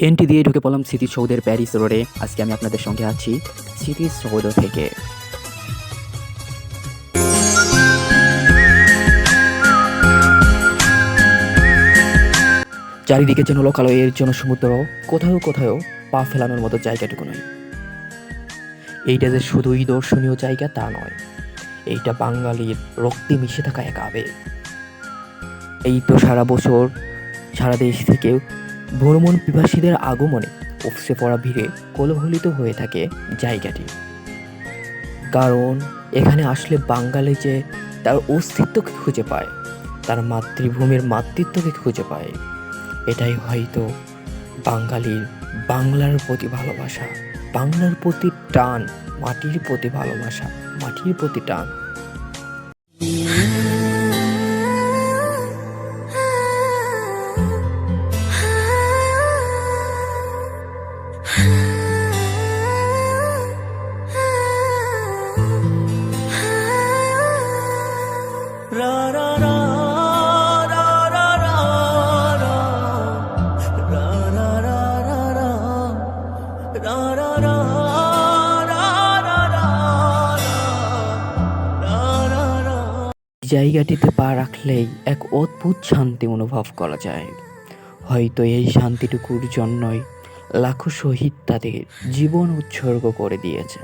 Entry দিয়ে ঢুকে পড়লাম স্মৃতিসৌধের প্যারিস রোডে। আজকে আমি আপনাদের সঙ্গে আছি স্মৃতিসৌধ থেকে। চারিদিকে যেন লোকালয় এর জন্য সমুদ্র, কোথাও কোথাও পা ফেলানোর মতো জায়গাটুকু নয়। এইটা যে শুধুই দর্শনীয় জায়গা তা নয়, এইটা বাঙালির রক্তে মিশে থাকা এক আবেগ। এই তো সারা বছর সারা দেশ থেকে ভ্রমণ পিপাসীদের আগমনে উপসে পড়া ভিড়ে কোলাহলিত হয়ে থাকে জায়গাটি। কারণ এখানে আসলে বাঙালি যে তার অস্তিত্বকে খুঁজে পায়, তার মাতৃভূমির মাতৃত্বকে খুঁজে পায়, এটাই হয়তো বাঙালির বাংলার প্রতি ভালোবাসা, বাংলার প্রতি টান, মাটির প্রতি ভালোবাসা, মাটির প্রতি টান। জায়গাটিতে পা রাখলেই এক অদ্ভুত শান্তি অনুভব করা যায়। হয়তো এই শান্তিটুকুর জন্যই লাখো শহীদ তাদের জীবন উৎসর্গ করে দিয়েছে।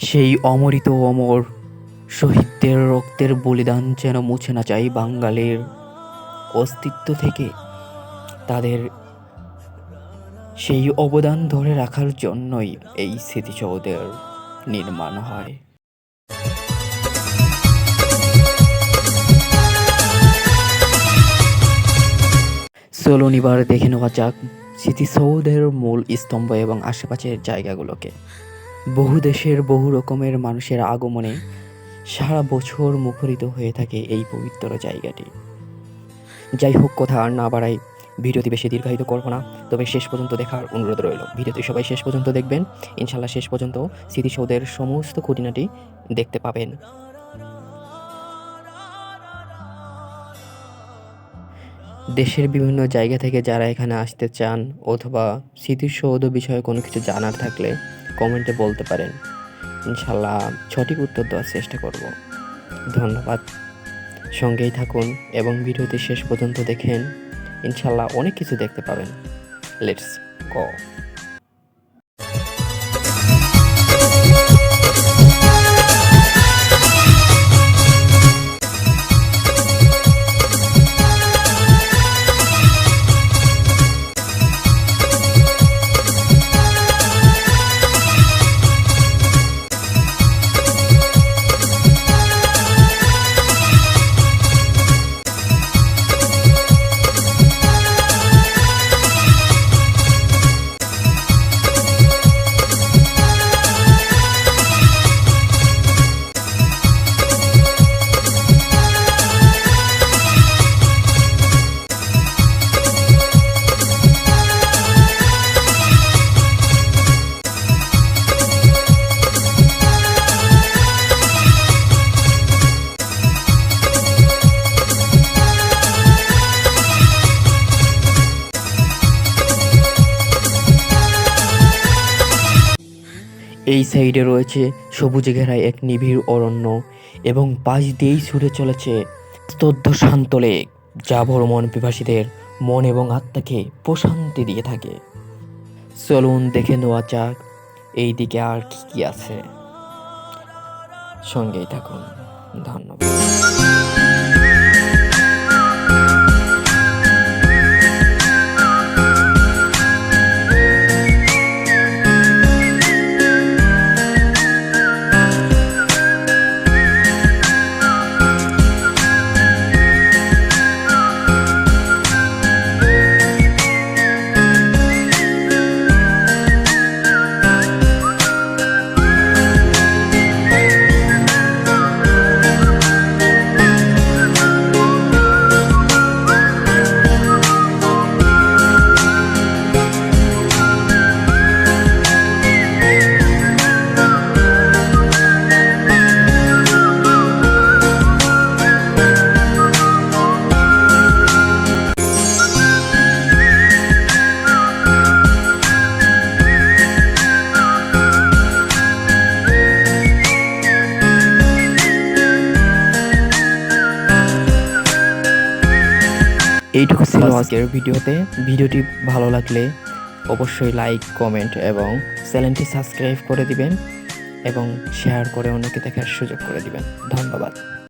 সেই অমরিত অমর শহীদদের রক্তের বলিদান যেন মুছে না চাই বাঙালির অস্তিত্ব থেকে, তাদের সেই অবদান ধরে রাখার জন্যই এই স্মৃতিসৌধের নির্মাণ হয়। চলুন এবার দেখে নেওয়া যাক স্মৃতিসৌধের মূল স্তম্ভ এবং আশেপাশের জায়গাগুলোকে। বহু দেশের বহু রকমের মানুষের আগমনে সারা বছর মুখরিত হয়ে থাকে এই পবিত্র জায়গাটি। যাই হোক, কথা আর না বাড়াই, ভিডিওটি বেশি দীর্ঘায়িত করব না, তবে শেষ পর্যন্ত দেখার অনুরোধ রইল। ভিডিওটি সবাই শেষ পর্যন্ত দেখবেন। ইনশাল্লাহ শেষ পর্যন্ত স্মৃতিসৌধের সমস্ত খুঁটিনাটি দেখতে পাবেন। দেশের বিভিন্ন জায়গা থেকে যারা এখানে আসতে চান অথবা স্মৃতিসৌধ বিষয়ে কোনো কিছু জানার থাকলে কমেন্টে বলতে পারেন। ইনশাল্লাহ সঠিক উত্তর দেওয়ার চেষ্টা করব। ধন্যবাদ। সঙ্গেই থাকুন এবং ভিডিওটি শেষ পর্যন্ত দেখেন। ইনশাল্লাহ অনেক কিছু দেখতে পাবেন। লেটস গো এই সাইডে রয়েছে সবুজে ঘেরা এক নিবিড় অরণ্য এবং পাশ দিয়েই ছুটে চলেছে স্তব্ধ শান্ত লেক, যা ভ্রমণ পিপাসীদের মন এবং আত্মাকে প্রশান্তি দিয়ে থাকে। চলুন দেখে নেওয়া যাক এই দিকে আর কি কি আছে। সঙ্গেই থাকুন। ধন্যবাদ। এইটুকু ছিল আজকের ভিডিওতে। ভিডিওটি ভালো লাগলে অবশ্যই লাইক কমেন্ট এবং চ্যানেলটি সাবস্ক্রাইব করে দিবেন এবং শেয়ার করে অন্যকে দেখার সুযোগ করে দিবেন। ধন্যবাদ।